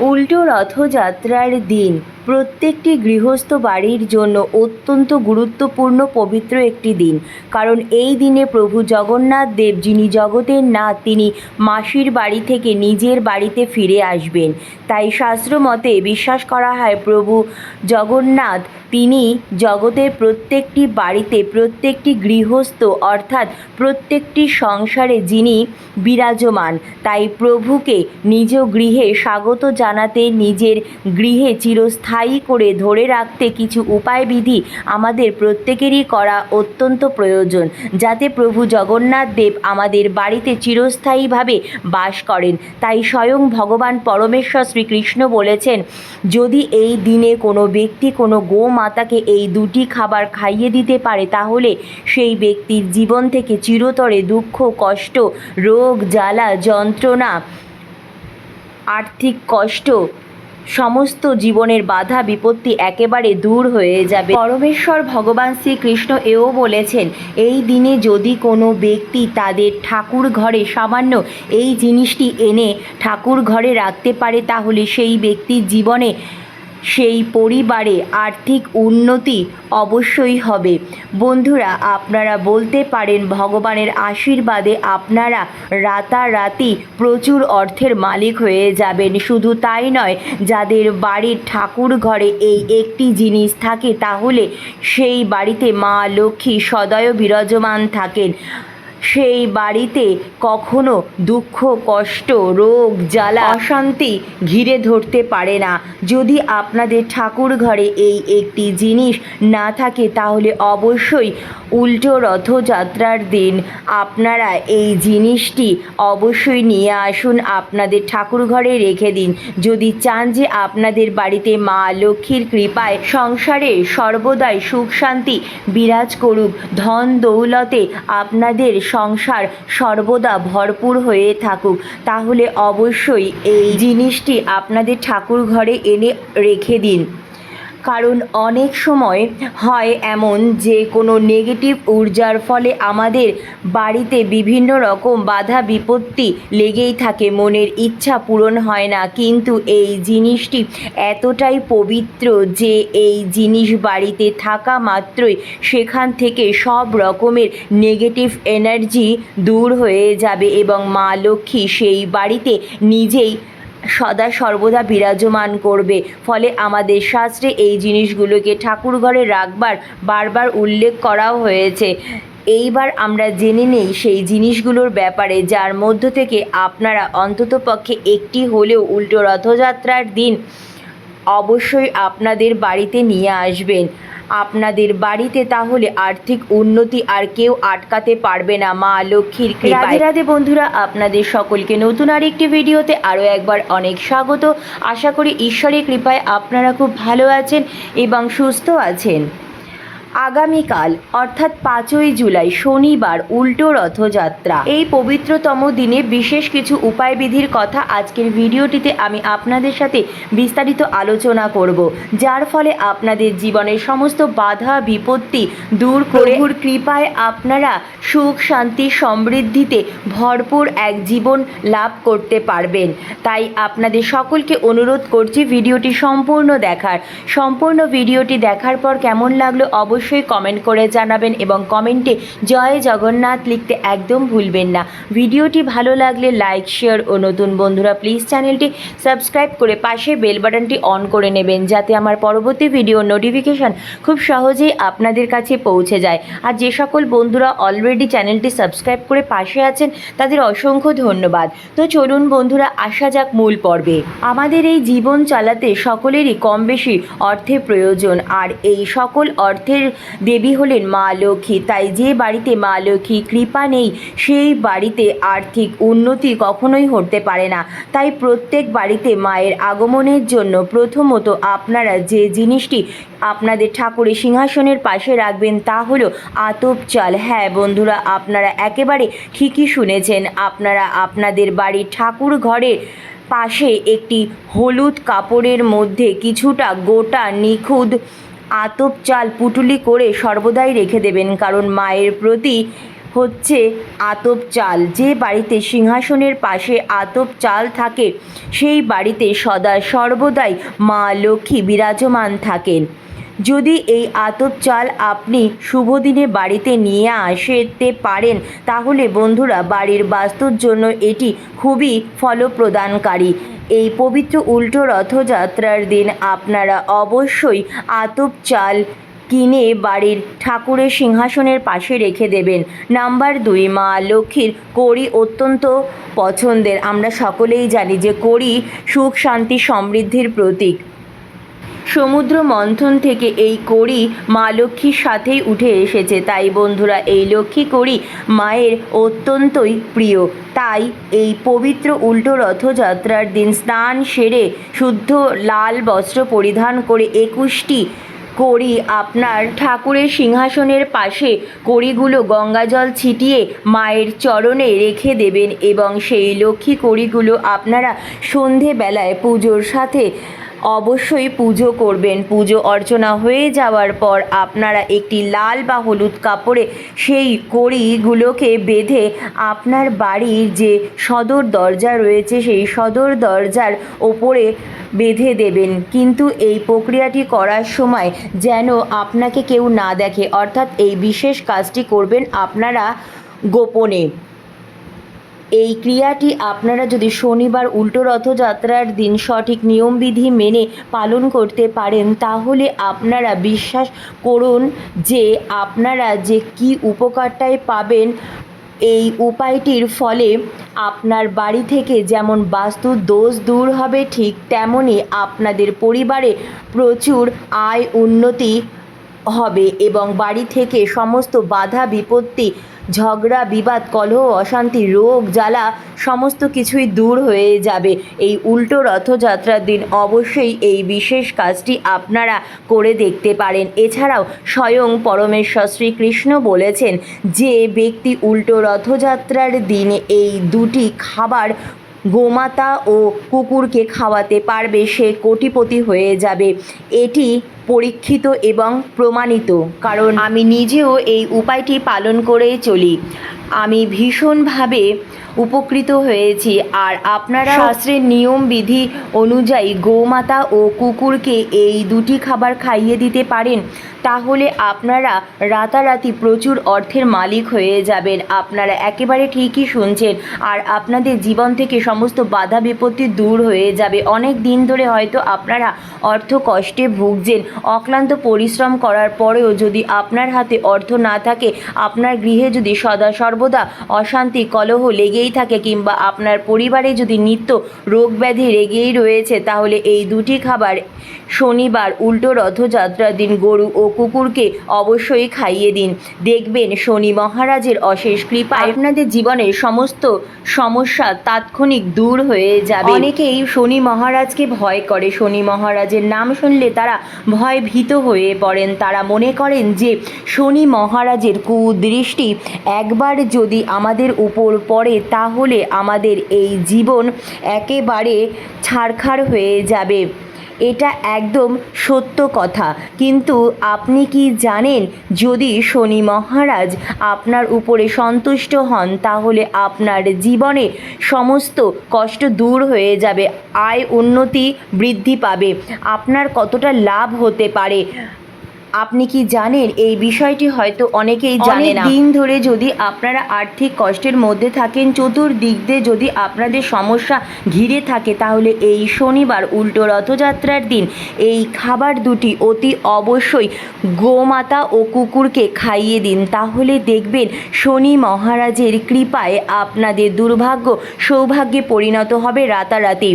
উল্টো রথযাত্রার দিন। প্রত্যেকটি গৃহস্থ বাড়ির জন্য অত্যন্ত গুরুত্বপূর্ণ পবিত্র একটি দিন। কারণ এই দিনে প্রভু জগন্নাথ দেব, যিনি জগতের নাথ, তিনি মাসির বাড়ি থেকে নিজের বাড়িতে ফিরে আসবেন। তাই শাস্ত্র মতে বিশ্বাস করা হয়, প্রভু জগন্নাথ তিনি জগতের প্রত্যেকটি বাড়িতে প্রত্যেকটি গৃহস্থ, অর্থাৎ প্রত্যেকটি সংসারে যিনি বিরাজমান। তাই প্রভুকে নিজ গৃহে স্বাগত জানাতে নিজের গৃহে চিরস্থায়ী করে ধরে রাখতে কিছু উপায়বিধি আমাদের প্রত্যেকেরই করা অত্যন্ত প্রয়োজন, যাতে প্রভু জগন্নাথ দেব আমাদের বাড়িতে চিরস্থায়ীভাবে বাস করেন। তাই স্বয়ং ভগবান পরমেশ্বর শ্রীকৃষ্ণ বলেছেন, যদি এই দিনে কোনো ব্যক্তি কোনো গো মাতাকে এই দুটি খাবার খাইয়ে দিতে পারে, তাহলে সেই ব্যক্তির জীবন থেকে চিরতরে দুঃখ, কষ্ট, রোগ, জ্বালা, যন্ত্রণা, আর্থিক কষ্ট সমস্ত জীবনের বাধা বিপত্তি একেবারে দূর হয়ে যাবে। পরমেশ্বর ভগবান শ্রীকৃষ্ণ এও বলেছেন, এই দিনে যদি কোনো ব্যক্তি তাদের ঠাকুর ঘরে সামান্য এই জিনিসটি এনে ঠাকুর ঘরে রাখতে পারে, তাহলে সেই ব্যক্তির জীবনে সেই পরিবারে আর্থিক উন্নতি অবশ্যই হবে। বন্ধুরা, আপনারা বলতে পারেন ভগবানের আশীর্বাদে আপনারা রাতারাতি প্রচুর অর্থের মালিক হয়ে যাবেন। শুধু তাই নয়, যাদের বাড়ির ঠাকুর ঘরে এই একটি জিনিস থাকে, তাহলে সেই বাড়িতে মা লক্ষ্মী সদয় বিরাজমান থাকেন। সেই বাড়িতে কখনো দুঃখ, কষ্ট, রোগ, জ্বালা, অশান্তি ঘিরে ধরতে পারে না। যদি আপনাদের ঠাকুর ঘরে এই একটি জিনিস না থাকে, তাহলে অবশ্যই উল্টো রথযাত্রার দিন। আপনারা এই জিনিসটি অবশ্যই নিয়ে আসুন, আপনাদের ঠাকুর ঘরে রেখে দিন। যদি চান যে আপনাদের বাড়িতে মা লক্ষ্মীর কৃপায় সংসারে সর্বদাই সুখ শান্তি বিরাজ করুক, ধন দৌলতে আপনাদের সংসার সর্বদা ভরপুর হয়ে থাকুক, তাহলে অবশ্যই এই জিনিসটি আপনাদের ঠাকুর ঘরে এনে রেখে দিন। কারণ অনেক সময় হয় এমন যে কোনো নেগেটিভ ঊর্জার ফলে আমাদের বাড়িতে বিভিন্ন রকম বাধা বিপত্তি লেগেই থাকে, মনের ইচ্ছা পূরণ হয় না। কিন্তু এই জিনিসটি এতটাই পবিত্র যে এই জিনিস বাড়িতে থাকা মাত্রই সেখান থেকে সব রকমের নেগেটিভ এনার্জি দূর হয়ে যাবে এবং মা লক্ষ্মী সেই বাড়িতে নিজেই সদা সর্বদা বিরাজমান করবে। ফলে আমাদের শাস্ত্রে এই জিনিসগুলোকে ঠাকুর ঘরে রাখবার বারবার উল্লেখ করাও হয়েছে। এইবার আমরা জেনে নেই সেই জিনিসগুলোর ব্যাপারে, যার মধ্য থেকে আপনারা অন্ততপক্ষে একটি হলেও উল্টো রথযাত্রার দিন অবশ্যই আপনাদের বাড়িতে নিয়ে আসবেন। আপনাদের বাড়িতে তাহলে আর্থিক উন্নতি আর কেউ আটকাতে পারবে না, মা লক্ষ্মীর রাধে রাধে বন্ধুরা, আপনাদের সকলকে নতুন আর একটি ভিডিওতে আরও একবার অনেক স্বাগত। আশা করি ঈশ্বরের কৃপায় আপনারা খুব ভালো আছেন এবং সুস্থ আছেন। আগামীকাল অর্থাৎ পাঁচই জুলাই শনিবার উল্টো রথযাত্রা। এই পবিত্রতম দিনে বিশেষ কিছু উপায়বিধির কথা আজকের ভিডিওটিতে আমি আপনাদের সাথে বিস্তারিত আলোচনা করব যার ফলে আপনাদের জীবনের সমস্ত বাধা বিপত্তি দূর করে কৃপায় আপনারা সুখ শান্তি সমৃদ্ধিতে ভরপুর এক জীবন লাভ করতে পারবেন। তাই আপনাদের সকলকে অনুরোধ করছি ভিডিওটি সম্পূর্ণ দেখার। সম্পূর্ণ ভিডিওটি দেখার পর কেমন লাগল অবশ্যই কমেন্ট করে জানাবেন এবং কমেন্টে জয় জগন্নাথ লিখতে একদম ভুলবেন না। ভিডিওটি ভালো লাগলে লাইক শেয়ার ও নতুন বন্ধুরা প্লিজ চ্যানেলটি সাবস্ক্রাইব করে পাশে বেল বাটনটি অন করে নেবেন যাতে আমার পরবর্তী ভিডিও নোটিফিকেশান খুব সহজেই আপনাদের কাছে পৌঁছে যায়। আর যে সকল বন্ধুরা অলরেডি চ্যানেলটি সাবস্ক্রাইব করে পাশে আছেন, তাদের অসংখ্য ধন্যবাদ। তো চলুন বন্ধুরা, আসা যাক মূল পর্বে। আমাদের এই জীবন চালাতে সকলেরই কম বেশি অর্থের প্রয়োজন। আর এই সকল অর্থের দেবী হলেন মা লক্ষ্মী। তাই যে বাড়িতে মা লক্ষ্মী কৃপা নেই, সেই বাড়িতে আর্থিক উন্নতি কখনোই হতে পারে না। তাই প্রত্যেক বাড়িতে মায়ের আগমনের জন্য প্রথমত আপনারা যে জিনিসটি আপনাদের ঠাকুরের সিংহাসনের পাশে রাখবেন, তা হলো আতপ চাল। হ্যাঁ বন্ধুরা, আপনারা একেবারে ঠিকই শুনেছেন, আপনারা আপনাদের বাড়ির ঠাকুর ঘরে পাশে একটি হলুদ কাপড়ের মধ্যে কিছুটা গোটা নিখুঁত আতপ চাল পুটুলি করে সর্বদাই রেখে দেবেন, কারণ মায়ের প্রতি হচ্ছে আতপ চাল। যে বাড়িতে সিংহাসনের পাশে আতপ চাল থাকে, সেই বাড়িতে সদা সর্বদাই মা লক্ষ্মী বিরাজমান থাকেন। যদি এই আতপ চাল আপনি শুভ দিনে বাড়িতে নিয়ে আসতে পারেন, তাহলে বন্ধুরা, বাড়ির বাস্তুর জন্য এটি খুবই ফলপ্রদানকারী। এই পবিত্র উল্টো রথযাত্রার দিন আপনারা অবশ্যই আতপ চাল কিনে বাড়ির ঠাকুরের সিংহাসনের পাশে রেখে দেবেন। নাম্বার দুই, মা লক্ষ্মীর কড়ি অত্যন্ত পছন্দের। আমরা সকলেই জানি যে কড়ি সুখ, শান্তি, সমৃদ্ধির প্রতীক। সমুদ্র মন্থন থেকে এই কড়ি মা লক্ষ্মীর সাথেই উঠে এসেছে। তাই বন্ধুরা, এই লক্ষ্মী কড়ি মায়ের অত্যন্তই প্রিয়। তাই এই পবিত্র উল্টো রথযাত্রার দিন স্নান সেরে শুদ্ধ লাল বস্ত্র পরিধান করে একুশটি কড়ি আপনার ঠাকুরের সিংহাসনের পাশে কড়িগুলো গঙ্গাজল ছিটিয়ে মায়ের চরণে রেখে দেবেন এবং সেই লক্ষ্মী কড়িগুলো আপনারা সন্ধেবেলায় পুজোর সাথে অবশ্যই পুজো করবেন। পুজো অর্চনা হয়ে যাওয়ার পর আপনারা একটি লাল বা হলুদ কাপড়ে সেই কড়িগুলোকে বেঁধে আপনার বাড়ির যে সদর দরজা রয়েছে, সেই সদর দরজার ওপরে বেঁধে দেবেন। কিন্তু এই প্রক্রিয়াটি করার সময় যেন আপনাকে কেউ না দেখে। অর্থাৎ এই বিশেষ কাজটি করবেন আপনারা গোপনে। এই ক্রিয়াটি আপনারা যদি শনিবার উল্টো রথযাত্রার দিন সঠিক নিয়মবিধি মেনে পালন করতে পারেন, তাহলে আপনারা বিশ্বাস করুন যে আপনারা যে কি উপকারটাই পাবেন এই উপায়টির ফলে আপনার বাড়ি থেকে যেমন বাস্তু দোষ দূর হবে, ঠিক তেমনই আপনাদের পরিবারে প্রচুর আয় উন্নতি হবে এবং বাড়ি থেকে সমস্ত বাধা, বিপত্তি, ঝগড়া, বিবাদ, কলহ, অশান্তি, রোগ, জ্বালা সমস্ত কিছুই দূর হয়ে যাবে। এই উল্টো রথযাত্রার দিন অবশ্যই এই বিশেষ কাজটি আপনারা করে দেখতে পারেন। এছাড়াও স্বয়ং পরমেশ্বর শ্রীকৃষ্ণ বলেছেন যে ব্যক্তি উল্টো রথযাত্রার দিন এই দুটি খাবার গোমাতা ও কুকুরকে খাওয়াতে পারবে সে কোটিপতি হয়ে যাবে। এটি পরীক্ষিত এবং প্রমাণিত কারণ আমি নিজেও এই উপায়টি পালন করেই চলি। আমি ভীষণভাবে উপকৃত হয়েছি আর আপনারা শাস্ত্রের নিয়ম বিধি অনুযায়ী গোমাতা ও কুকুরকে এই দুটি খাবার খাইয়ে দিতে পারেন তাহলে আপনারা রাতারাতি প্রচুর অর্থের মালিক হয়ে যাবেন। আপনারা একেবারে ঠিকই শুনছেন আর আপনাদের জীবন থেকে সমস্ত বাধা বিপত্তি দূর হয়ে যাবে। অনেক দিন ধরে হয়তো আপনারা অর্থ কষ্টে ভুগছেন। অক্লান্ত পরিশ্রম করার পরেও যদি আপনার হাতে অর্থ না থাকে, আপনার গৃহে যদি সদা সর্বদা অশান্তি, কলহ লেগেই থাকে কিংবা আপনার পরিবারে যদি নিত্য রোগ ব্যাধি লেগেই রয়েছে, তাহলে এই দুটি খাবার শনিবার উল্টো রথযাত্রার দিন গরু ও কুকুরকে অবশ্যই খাইয়ে দিন। দেখবেন শনি মহারাজের অশেষ কৃপায় আপনাদের জীবনের সমস্ত সমস্যা তাৎক্ষণিক দূর হয়ে যাবে। অনেকেই শনি মহারাজকে ভয় করে। শনি মহারাজের নাম শুনলে তারা ভয় ভীত হয়ে পড়েন। তারা মনে করেন যে, শনি মহারাজের কুদৃষ্টি একবার যদি আমাদের উপর পড়ে, তাহলে আমাদের এই জীবন একেবারে ছাড়খার হয়ে যাবে। এটা একদম সত্য কথা। কিন্তু আপনি কি জানেন, যদি শনি মহারাজ আপনার উপরে সন্তুষ্ট হন, তাহলে আপনার জীবনে সমস্ত কষ্ট দূর হয়ে যাবে, আয় উন্নতি বৃদ্ধি পাবে। আপনার কতটা লাভ হতে পারে? আপনি কি জানেন? এই বিষয়টি হয়তো অনেকেই জানে না। দিন ধরে যদি আপনারা আর্থিক কষ্টের মধ্যে থাকেন চতুর্দিক দিয়ে যদি আপনাদের সমস্যা ঘিরে থাকে তাহলে এই শনিবার উল্টো রথযাত্রার দিন এই খাবার দুটি অতি অবশ্যই গোমাতা ও কুকুরকে খাইয়ে দিন। তাহলে দেখবেন শনি মহারাজের কৃপায় আপনাদের দুর্ভাগ্য সৌভাগ্যে পরিণত হবে রাতারাতি।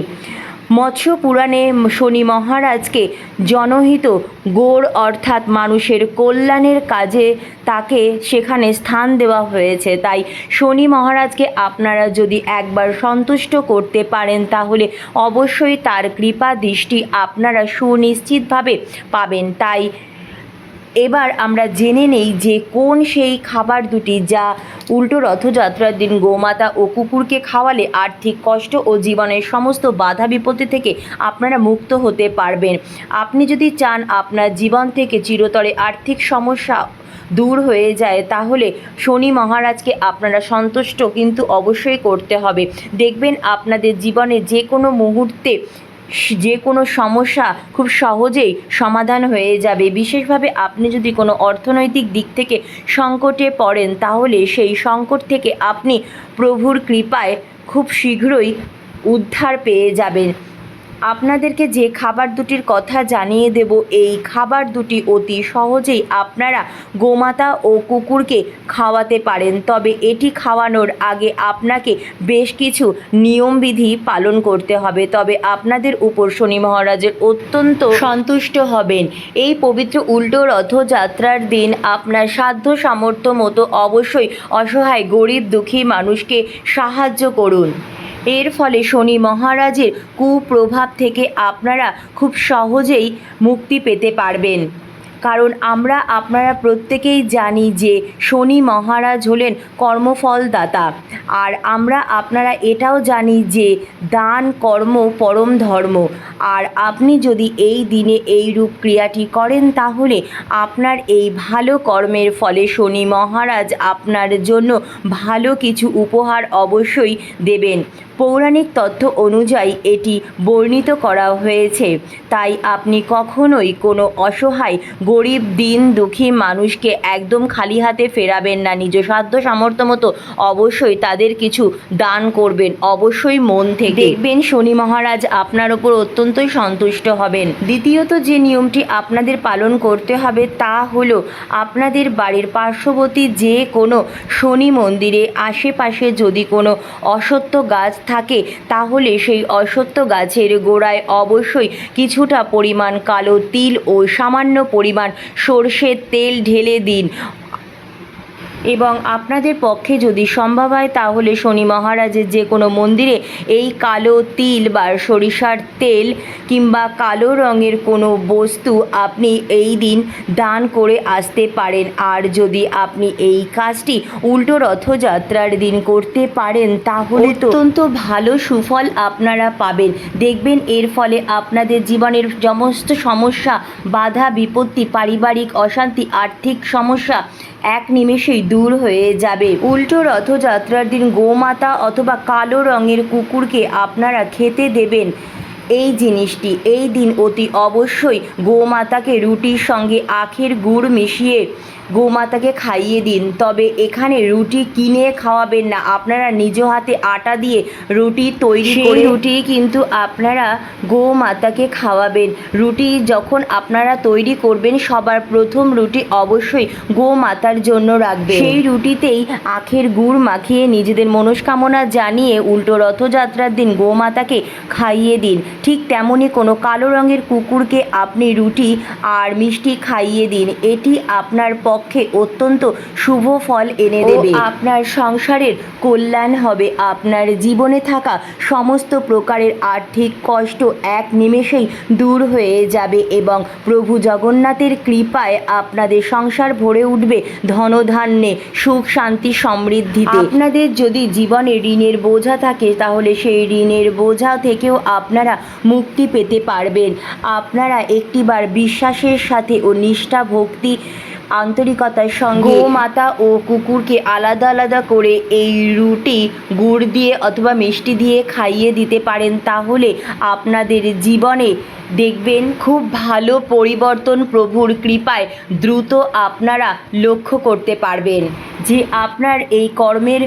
মৎস্য পুরাণে শনি মহারাজকে জনহিত গোড় অর্থাৎ মানুষের কল্যাণের কাজে তাকে সেখানে স্থান দেওয়া হয়েছে। তাই শনি মহারাজকে আপনারা যদি একবার সন্তুষ্ট করতে পারেন, তাহলে অবশ্যই তার কৃপা দৃষ্টি আপনারা সুনিশ্চিতভাবে পাবেন। তাই এবার আমরা জেনে নেই যে কোন সেই খাবার দুটি যা উল্টো রথযাত্রার দিন গোমাতা ও কুকুরকে খাওয়ালে আর্থিক কষ্ট ও জীবনের সমস্ত বাধা বিপত্তি থেকে আপনারা মুক্ত হতে পারবেন। আপনি যদি চান আপনার জীবন থেকে চিরতরে আর্থিক সমস্যা দূর হয়ে যায়, তাহলে শনি মহারাজকে আপনারা সন্তুষ্ট কিন্তু অবশ্যই করতে হবে। দেখবেন আপনাদের জীবনে যে কোনো মুহূর্তে যে কোনো সমস্যা খুব সহজেই সমাধান হয়ে যাবে। বিশেষভাবে আপনি যদি কোনো অর্থনৈতিক দিক থেকে সংকটে পড়েন, তাহলে সেই সংকট থেকে আপনি প্রভুর কৃপায় খুব শীঘ্রই উদ্ধার পেয়ে যাবেন। আপনাদেরকে যে খাবার দুটির কথা জানিয়ে দেব, এই খাবার দুটি অতি সহজেই আপনারা গোমাতা ও কুকুরকে খাওয়াতে পারেন। তবে এটি খাওয়ানোর আগে আপনাকে বেশ কিছু নিয়মবিধি পালন করতে হবে। তবে আপনাদের উপর শনি মহারাজের অত্যন্ত সন্তুষ্ট হবেন। এই পবিত্র উল্টো রথযাত্রার দিন আপনার সাধ্য সামর্থ্য মতো অবশ্যই অসহায়, গরিব, দুঃখী মানুষকে সাহায্য করুন। এর ফলে শনি মহারাজের কুপ্রভাব থেকে আপনারা খুব সহজেই মুক্তি পেতে পারবেন। কারণ আমরা, আপনারা প্রত্যেকেই জানি যে শনি মহারাজ হলেন কর্মফলদাতা। আর আমরা, আপনারা এটাও জানি যে দান কর্ম পরম ধর্ম। আর আপনি যদি এই দিনে এই রূপ ক্রিয়াটি করেন, তাহলে আপনার এই ভালো কর্মের ফলে শনি মহারাজ আপনার জন্য ভালো কিছু উপহার অবশ্যই দেবেন। পৌরাণিক তথ্য অনুযায়ী এটি বর্ণিত করা হয়েছে। তাই আপনি কখনোই কোনো অসহায়, গরিব, দিন, দুঃখী মানুষকে একদম খালি হাতে ফেরাবেন না। নিজ সাধ্য সামর্থ্য মতো অবশ্যই তাদের কিছু দান করবেন, অবশ্যই মন থেকে। দেখবেন শনি মহারাজ আপনার ওপর অত্যন্তই সন্তুষ্ট হবেন। দ্বিতীয়ত যে নিয়মটি আপনাদের পালন করতে হবে তা হলো আপনাদের বাড়ির পার্শ্ববর্তী যে কোনো শনি মন্দিরে, আশেপাশে যদি কোনো অসত্য গাছ থাকে, তাহলে সেই অসত্য গাছের গোড়ায় অবশ্যই কিছুটা পরিমাণ কালো তিল ও সামান্য পরিমাণ সর্ষের তেল ঢেলে দিন। এবং আপনাদের পক্ষে যদি সম্ভব হয়, তাহলে শনি মহারাজের যে কোনো মন্দিরে এই কালো তিল বা সরিষার তেল কিংবা কালো রঙের কোনো বস্তু আপনি এই দিন দান করে আসতে পারেন। আর যদি আপনি এই কাজটি উল্টো রথযাত্রার দিন করতে পারেন, তাহলে অত্যন্ত ভালো সুফল আপনারা পাবেন। দেখবেন এর ফলে আপনাদের জীবনের সমস্ত সমস্যা, বাধা, বিপত্তি, পারিবারিক অশান্তি, আর্থিক সমস্যা এক নিমেষেই দূর হয়ে যাবে। উল্টো রথযাত্রার দিন গোমাতা অথবা কালো রঙের কুকুরকে আপনারা খেতে দেবেন। এই জিনিসটি, এই দিন অতি অবশ্যই গোমাতাকে রুটির সঙ্গে আখের গুড় মিশিয়ে গোমাতাকে খাইয়ে দিন। তবে এখানে রুটি কিনে খাওয়াবেন না। আপনারা নিজ হাতে আটা দিয়ে রুটি তৈরি করে রুটি কিন্তু আপনারা গোমাতাকে খাওয়াবেন। রুটি যখন আপনারা তৈরি করবেন সবার প্রথম রুটি অবশ্যই গোমাতার জন্য রাখবেন। সেই রুটিতেই আখের গুড় মাখিয়ে নিজেদের মনস্কামনা জানিয়ে উল্টো রথযাত্রার দিন গোমাতাকে খাইয়ে দিন। ঠিক তেমনই কোনো কালো রঙের কুকুরকে আপনি রুটি আর মিষ্টি খাইয়ে দিন। এটি আপনার পক্ষে অত্যন্ত শুভ ফল এনে দেবে। আপনার সংসারের কল্যাণ হবে। আপনার জীবনে থাকা সমস্ত প্রকারের আর্থিক কষ্ট এক নিমেষেই দূর হয়ে যাবে এবং প্রভু জগন্নাথের কৃপায় আপনাদের সংসার ভরে উঠবে ধনধান্যে সুখ শান্তি সমৃদ্ধিতে। আপনাদের যদি জীবনে ঋণের বোঝা থাকে তাহলে সেই ঋণের বোঝা থেকেও আপনারা মুক্তি পেতে পারবেন। আপনারা একটিবার বিশ্বাসের সাথে ও নিষ্ঠা ভক্তি আন্তরিকতার সঙ্গে মাতা ও কুকুরকে আলাদা আলাদা করে এই রুটি গুড় দিয়ে অথবা মিষ্টি দিয়ে খাইয়ে দিতে পারেন তাহলে আপনাদের জীবনে দেখবেন খুব ভালো পরিবর্তন প্রভুর কৃপায় দ্রুত আপনারা লক্ষ্য করতে পারবেন যে আপনার এই কর্মের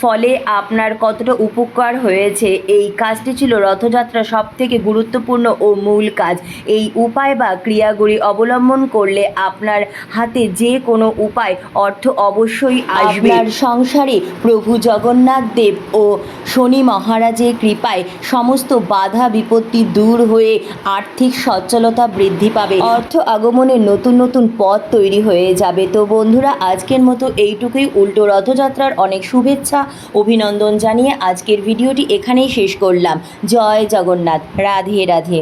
ফলে আপনার কতটা উপকার হয়েছে? এই কাজটি ছিল রথযাত্রা সব থেকে গুরুত্বপূর্ণ ও মূল কাজ। এই উপায় বা ক্রিয়াগুলি অবলম্বন করলে আপনার হাতে যে কোনো উপায়, অর্থ অবশ্যই আসবে। সংসারে প্রভু জগন্নাথ দেব ও শনি মহারাজের কৃপায় সমস্ত বাধা বিপত্তি দূর হয়ে আর্থিক সচ্ছলতা বৃদ্ধি পাবে। অর্থ আগমনের নতুন নতুন পথ তৈরি হয়ে যাবে। তো বন্ধুরা, আজকের মতো এইটুকুই। উল্টো রথযাত্রার অনেক শুভেচ্ছা। অভিনন্দন জানিয়ে আজকের ভিডিওটি এখানেই শেষ করলাম। জয় জগন্নাথ। রাধে রাধে।